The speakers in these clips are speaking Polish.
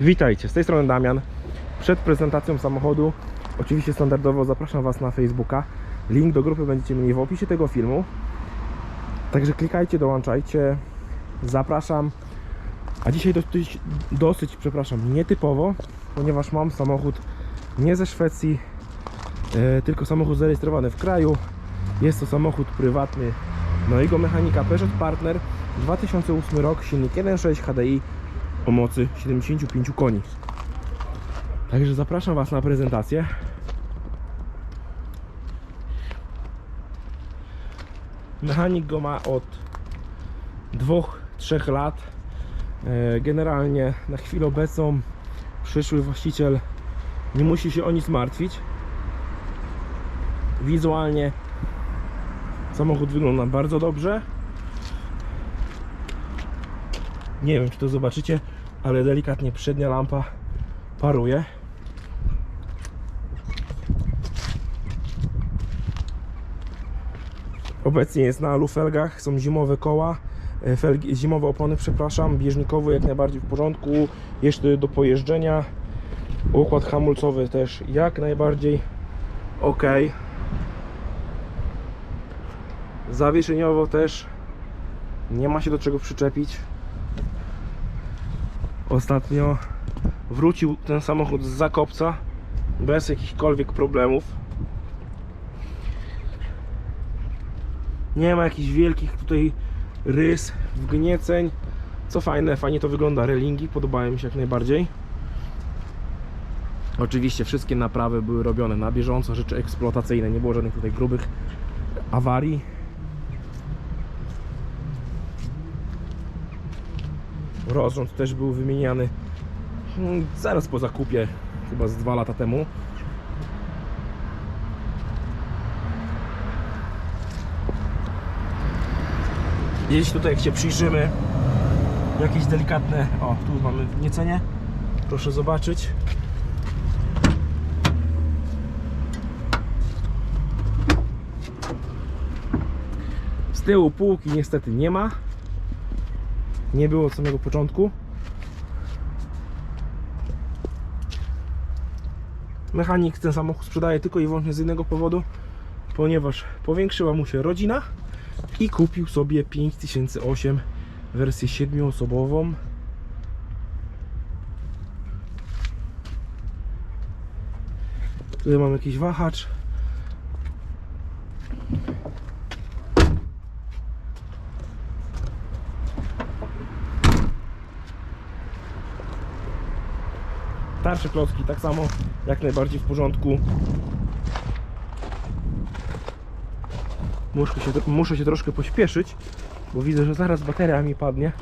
Witajcie, z tej strony Damian. Przed prezentacją samochodu, oczywiście standardowo zapraszam Was na Facebooka. Link do grupy będziecie mieli w opisie tego filmu. Także klikajcie, dołączajcie. Zapraszam. A dzisiaj dosyć, dosyć przepraszam, nietypowo, ponieważ mam samochód nie ze Szwecji, e, tylko samochód zarejestrowany w kraju. Jest to samochód prywatny mojego mechanika Peugeot Partner 2008 rok, silnik 1.6 HDI o mocy 75 koni. Także zapraszam Was na prezentację. Mechanik go ma od 2-3 lat. E, Generalnie na chwilę obecną przyszły właściciel nie musi się o nic martwić. Wizualnie samochód wygląda bardzo dobrze. Nie wiem, czy to zobaczycie, ale delikatnie przednia lampa paruje. Obecnie jest na alufelgach, są zimowe koła, e, felgi, zimowe opony, przepraszam, bieżnikowy jak najbardziej w porządku, jeszcze do pojeżdżenia. Układ hamulcowy też jak najbardziej ok. Zawieszeniowo też nie ma się do czego przyczepić. Ostatnio wrócił ten samochód z Zakopca bez jakichkolwiek problemów. Nie ma jakichś wielkich tutaj rys, wgnieceń. Co fajne, fajnie to wygląda. Relingi podobają mi się jak najbardziej. Oczywiście wszystkie naprawy były robione na bieżąco, rzeczy eksploatacyjne, nie było żadnych tutaj grubych awarii. Rozrząd też był wymieniany mm, zaraz po zakupie, chyba z dwa lata temu. Gdzieś tutaj jak się przyjrzymy, jakieś delikatne, o tu mamy wgniecenie, proszę zobaczyć. Z tyłu półki niestety nie ma. Nie było od samego początku. Mechanik ten samochód sprzedaje tylko i wyłącznie z jednego powodu, ponieważ powiększyła mu się rodzina i kupił sobie 5008 wersję 7-osobową. Tutaj mam jakiś wahacz. Starsze klocki tak samo jak najbardziej w porządku. Muszę się, muszę się troszkę pośpieszyć, bo widzę, że zaraz bateria mi padnie.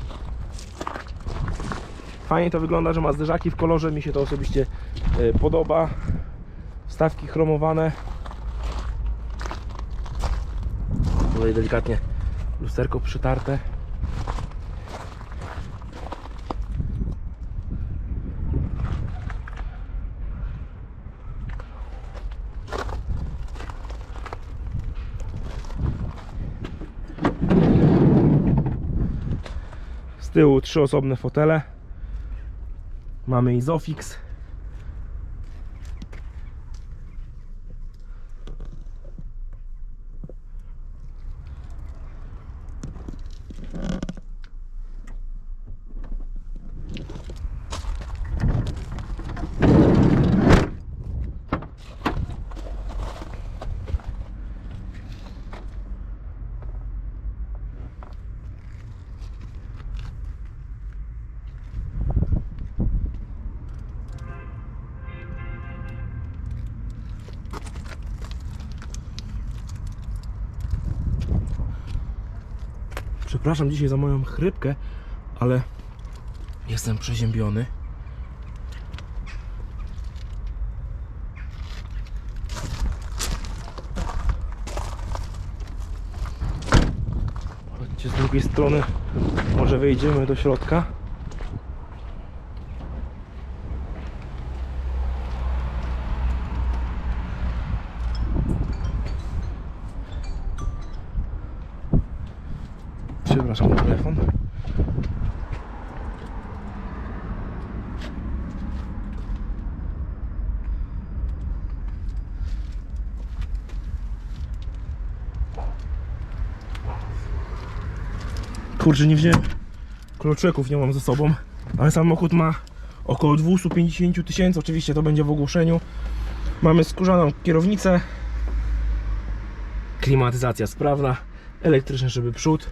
Fajnie to wygląda, że ma zderzaki w kolorze, mi się to osobiście e, podoba. Wstawki chromowane. Tutaj delikatnie lusterko przytarte. Tyłu trzy osobne fotele. Mamy Isofix. Przepraszam dzisiaj za moją chrypkę, ale jestem przeziębiony. Chodźcie z drugiej strony, może wejdziemy do środka. przepraszam, telefon. Kurczę, nie wziąłem kluczeków, nie mam ze sobą, ale samochód ma około 250 tysięcy, oczywiście to będzie w ogłoszeniu. Mamy skórzaną kierownicę, klimatyzacja sprawna, elektryczne szyby przód,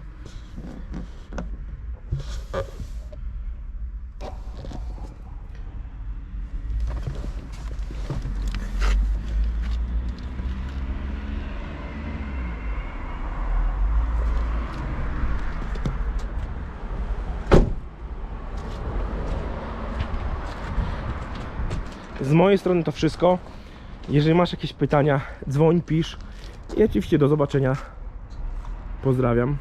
Z mojej strony to wszystko. Jeżeli masz jakieś pytania, dzwoń, pisz. I oczywiście do zobaczenia. Pozdrawiam.